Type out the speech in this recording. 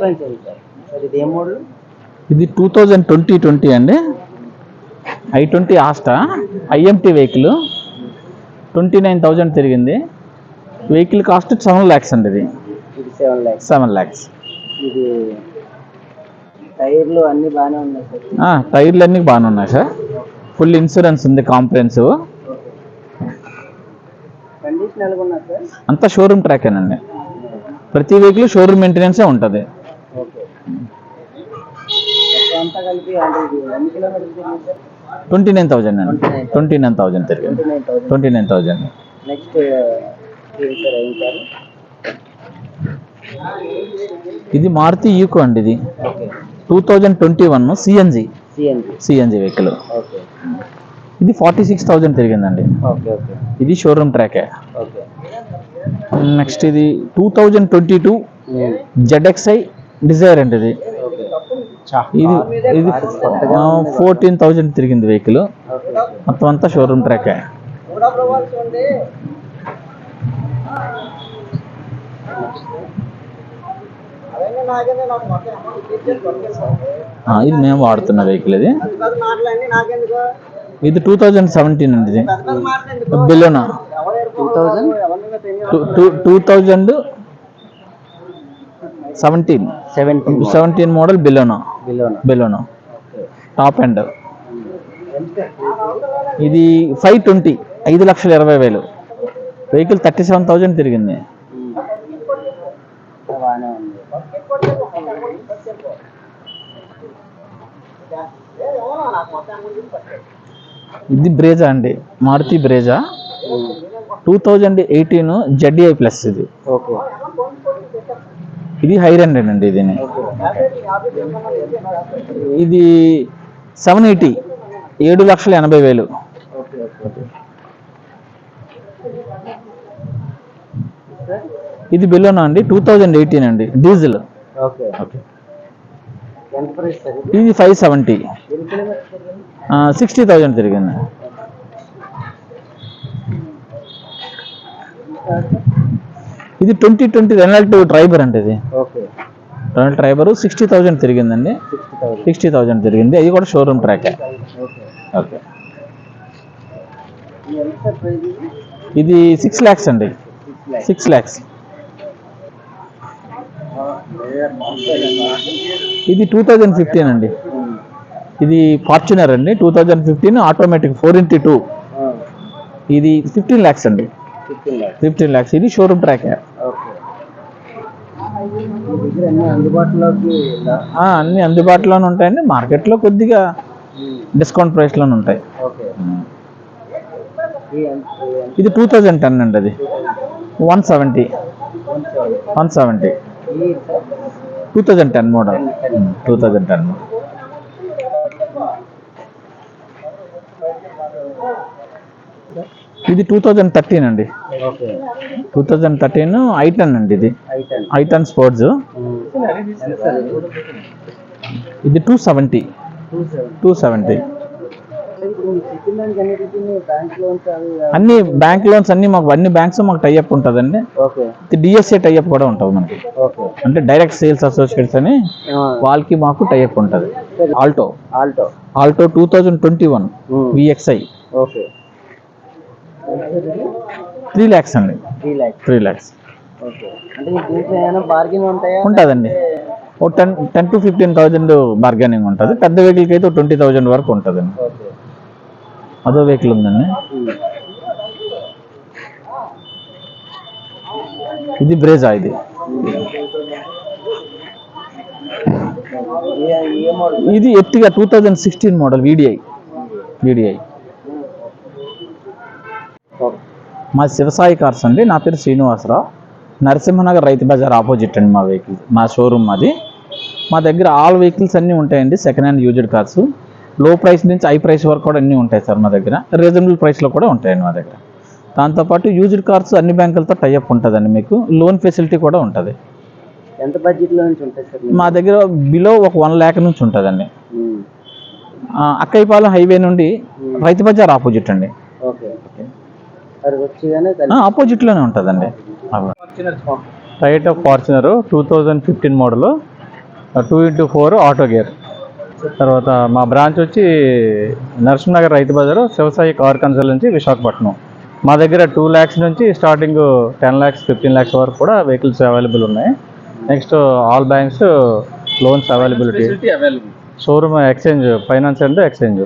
Sir ఇది ఏం model? ఇది టూ థౌజండ్ ట్వంటీ ట్వంటీ అండి. I twenty Asta IMT vehicle. Twenty nine thousand తిరిగింది. వెహికల్ కాస్ట్ సెవెన్ ల్యాక్స్ అండి ఇది. సెవెన్ ల్యాక్స్. సెవెన్ ల్యాక్స్. ఇది టైర్లు అన్నీ బాగానే ఉన్నాయి సార్. టైర్లు అన్నీ బాగానే ఉన్నాయి సార్. ఫుల్ ఇన్సూరెన్స్ ఉంది కండిషన్ సార్? అంతా షోరూమ్ ట్రాకేనండి. ప్రతి వెహికల్ షోరూమ్ మెయింటెనెన్సే ఉంటుంది. ట్వంటీ నైన్ థౌజండ్ అండి ట్వంటీ నైన్ థౌజండ్ తిరిగింది ట్వంటీ నైన్ థౌజండ్ నెక్స్ట్ ఇది మారుతి ఈకో అండి ఇది. Two thousand twenty one CNG CNG vehicle ఇది ఫార్టీ సిక్స్ థౌజండ్ తిరిగిందండి ఇది షోరూమ్ ట్రాకే నెక్స్ట్ ఇది two thousand twenty two ZXI Dzire అండి ఇది. ఇది ఇది ఫోర్టీన్ థౌజండ్ తిరిగింది వెహికల్ మొత్తం అంతా షోరూమ్ ట్రాకే ఇది మేము వాడుతున్న వెహికల్ ఇది. ఇది టూ థౌజండ్ సెవెంటీన్ అండి ఇది. Baleno two thousand two thousand seventeen seventeen seventeen model Baleno Baleno Baleno top end ఇది ఫైవ్ ట్వంటీ ఐదు లక్షల ఇరవై వేలు. వెహికల్ థర్టీ సెవెన్ థౌజండ్ తిరిగింది ఉంది. ఇది బ్రేజా అండి. Maruti Brezza two thousand eighteen ZI plus ఇది. ఓకే ఇది హై రెండెడ్ అండి ఇది ఇది సెవెన్ ఎయిటీ ఏడు లక్షల ఎనభై వేలు. ఇది బిలోనా అండి? టూ థౌజండ్ ఎయిటీన్ అండి. డీజిల్. ఇది ఫైవ్ సెవెంటీ సిక్స్టీ థౌజండ్ తిరిగింది. ఇది ట్వంటీ ట్వంటీ రెనాల్ట్ డ్రైవర్ అండి ఇది. రెనాల్ట్ డ్రైవర్ సిక్స్టీ థౌజండ్ తిరిగిందండి. సిక్స్టీ థౌజండ్ తిరిగింది. అది కూడా షోరూమ్ ట్రాక్ ఓకే. ఇది సిక్స్ ల్యాక్స్ అండి. సిక్స్ ల్యాక్స్ ఇది టూ థౌజండ్ ఫిఫ్టీన్ అండి. ఇది ఫార్చునర్ అండి. Two thousand fifteen automatic four into two ఇది ఫిఫ్టీన్ ల్యాక్స్ అండి. ఫిఫ్టీన్ ల్యాక్స్ ఇది షోరూమ్ ట్రాక్ అన్ని అందుబాటులోనే ఉంటాయండి. మార్కెట్లో కొద్దిగా డిస్కౌంట్ ప్రైస్లోనే ఉంటాయి. ఇది టూ థౌజండ్ టెన్ అండి అది. One seventy. One seventy. Two thousand ten model. Two thousand ten. ఇది టూ థౌజండ్ థర్టీన్ అండి. Two thousand thirteen I ten అండి ఇది. I ten. స్పోర్ట్స్. ఇది టూ సెవెంటీ టూ సెవెంటీ అన్ని బ్యాంక్ లోన్స్ అన్ని మాకు అన్ని బ్యాంక్స్ మాకు టైఅప్ ఉంటుందండి. డిఎస్ఏ టైఅప్ కూడా ఉంటుంది మనకి. అంటే డైరెక్ట్ సేల్స్ అసోసియేట్స్ అని వాళ్ళకి మాకు టైఅప్ ఉంటుంది. Alto Alto Alto two thousand twenty one VXI okay. Three lakhs అండి. త్రీ ల్యాక్స్. త్రీ ఉంటుందండి. ఓ ten ten to fifteen thousand bargaining ఉంటుంది. పెద్ద వెహికల్కి అయితే ట్వంటీ థౌజండ్ వరకు ఉంటుందండి. అదో వెహికల్ ఉందండి. ఇది బ్రేజా ఇది. ఇది ఎట్టిగా two thousand sixteen model VDI VDI okay మా శివసాయి కార్స్ అండి. నా పేరు శ్రీనివాసరావు. నరసింహనగర్ రైతు బజార్ ఆపోజిట్ అండి మా వెహికల్ మా షోరూమ్ మాది. మా దగ్గర ఆల్ వెహికల్స్ అన్నీ ఉంటాయండి second hand used cars. Low price నుంచి హై ప్రైస్ వరకు కూడా అన్నీ ఉంటాయి సార్ మా దగ్గర. రీజనబుల్ ప్రైస్లో కూడా ఉంటాయండి మా దగ్గర. దాంతోపాటు యూజ్డ్ కార్స్ అన్ని బ్యాంకులతో టైఅప్ ఉంటుందండి మీకు. లోన్ ఫెసిలిటీ కూడా ఉంటుంది. ఎంత బడ్జెట్లో నుంచి సార్ మా దగ్గర బిలో ఒక వన్ ల్యాక్ నుంచి ఉంటుందండి. అక్కయ్యపాలెం హైవే నుండి రైతు బజార్ ఆపోజిట్ అండి. ఓకే అది. వచ్చిగానే ఆ, ఆపోజిట్లోనే ఉంటుందండి Toyota Fortuner two thousand fifteen model two into four auto gear తర్వాత మా బ్రాంచ్ వచ్చి నరసింహనగర్ రైతు బజారు శివసాయి కార్ కన్సల్టెన్సీ విశాఖపట్నం. మా దగ్గర టూ ల్యాక్స్ నుంచి starting ten lakhs fifteen lakhs వరకు కూడా వెహికల్స్ అవైలబుల్ ఉన్నాయి. Next all banks loans availability available showroom exchange finance and exchange